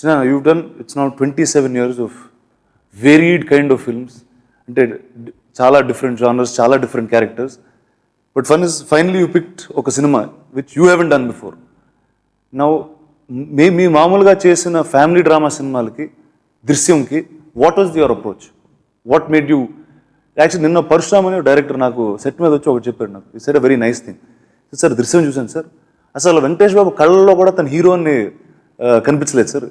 చిన్న you done it's not twenty seven years of varied kind of films అంటే చాలా different genres చాలా different characters but fun is finally you picked ఒక cinema which you haven't done before now may మీ మామూలుగా చేసిన family drama సినిమాలకి దృశ్యంకి what was your approach what made you actual నిన్న పరశురామ్ అనే director నాకు సెట్ మీద వచ్చి ఒకటి చెప్పాడు నాకు. It's very nice thing sir Drishyam చూశాను సార్. అసలు వెంకటేష్ బాబు కళ్ళలో కూడా తన హీరోని కనిపించలేదు sir.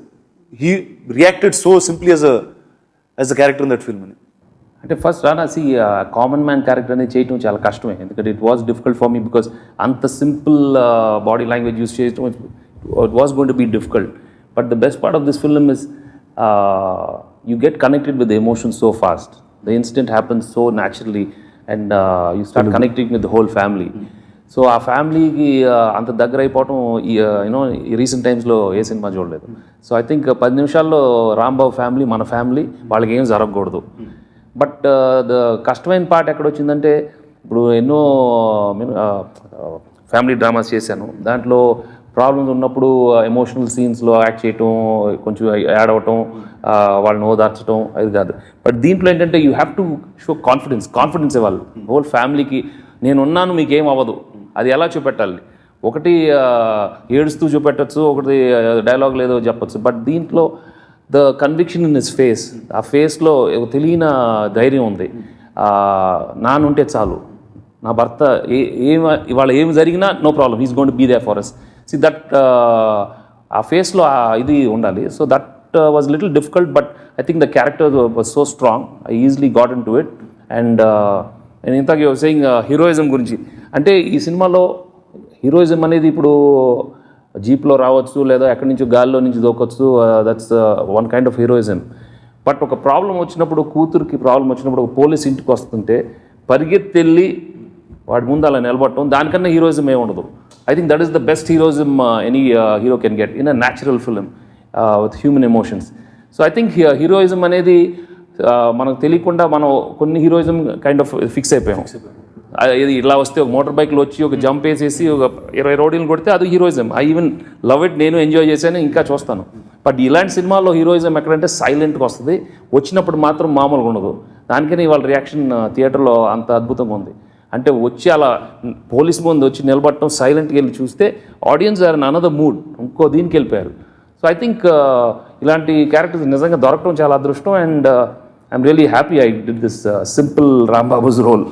He reacted so simply as a as a character in that film అని అంటే ఫస్ట్ రానా సి కామన్ మ్యాన్ క్యారెక్టర్ అనేది చేయటం చాలా కష్టమే. ఎందుకంటే it was difficult for me because అంత సింపుల్ బాడీ లాంగ్వేజ్ యూస్ చేయటం it was going to be difficult but the best part of this film is you get connected with emotion so fast the incident happens so naturally and you start connecting with the whole family so ఆ ఫ్యామిలీకి అంత దగ్గర అయిపోవటం you know ఈ recent టైమ్స్లో ఏ సినిమా చూడలేదు. సో ఐ థింక్ పది నిమిషాల్లో రాంబాబు ఫ్యామిలీ మన ఫ్యామిలీ వాళ్ళకి ఏం జరగకూడదు. బట్ ద కష్టమైన పార్ట్ ఎక్కడ వచ్చిందంటే ఇప్పుడు ఎన్నో ఫ్యామిలీ డ్రామాస్ చేశాను. దాంట్లో ప్రాబ్లమ్స్ ఉన్నప్పుడు ఎమోషనల్ సీన్స్లో యాక్ట్ చేయటం కొంచెం యాడ్ అవ్వటం వాళ్ళని ఓదార్చడం అది కాదు. బట్ దీంట్లో ఏంటంటే you have to show confidence. Confidence ఇవ్వాలి. హోల్ ఫ్యామిలీకి నేను ఉన్నాను మీకేం అవ్వదు. అది ఎలా చూపెట్టాలి? ఒకటి ఏడుస్తూ చూపెట్టచ్చు ఒకటి డైలాగ్ లేదో చెప్పచ్చు. బట్ దీంట్లో the conviction in his face ఆ ఫేస్లో తెలియని ధైర్యం ఉంది. నానుంటే చాలు. నా భర్త ఏ ఏం ఇవాళ ఏం జరిగినా no problem is gonna there for us see that ఆ ఫేస్లో ఇది ఉండాలి. So that was little difficult but I think the character was so strong I easily got into it and నేను ఇంతకు సెయింగ్ హీరోయిజం గురించి. అంటే ఈ సినిమాలో హీరోయిజం అనేది ఇప్పుడు జీప్లో రావచ్చు లేదా ఎక్కడి నుంచి గాల్లో నుంచి దూకొచ్చు that's one kind of heroism but ఒక ప్రాబ్లం వచ్చినప్పుడు కూతురికి ప్రాబ్లం వచ్చినప్పుడు ఒక పోలీస్ ఇంటికి వస్తుంటే పరిగెత్తెళ్ళి వాడి ముందు అలా నిలబడటం దానికన్నా హీరోయిజం ఏమి ఉండదు. I think that is the best heroism any hero can get in a natural film with human emotions so I think heroism అనేది uh, మనకు తెలియకుండా మనం కొన్ని హీరోయిజం కైండ్ ఆఫ్ ఫిక్స్ అయిపోయాం. ఇది ఇలా వస్తే ఒక మోటార్ బైక్లో వచ్చి ఒక జంప్ వేసేసి ఒక ఇరవై రోడీలు కొడితే అది heroism. I even love it నేను ఎంజాయ్ చేశాను ఇంకా చూస్తాను. బట్ ఇలాంటి సినిమాల్లో హీరోయిజం ఎక్కడంటే సైలెంట్గా వస్తుంది. వచ్చినప్పుడు మాత్రం మామూలుగా ఉండదు. దానికని వాళ్ళ రియాక్షన్ థియేటర్లో అంత అద్భుతంగా ఉంది. అంటే వచ్చి అలా పోలీస్ ముందు వచ్చి నిలబడటం సైలెంట్కి వెళ్ళి చూస్తే ఆడియన్స్ ఆర్ అనదర్ మూడ్ ఇంకో దీనికి వెళ్ళిపోయారు. సో ఐ థింక్ ఇలాంటి క్యారెక్టర్స్ నిజంగా దొరకడం చాలా అదృష్టం. And I'm really happy I did this simple Rambabu's role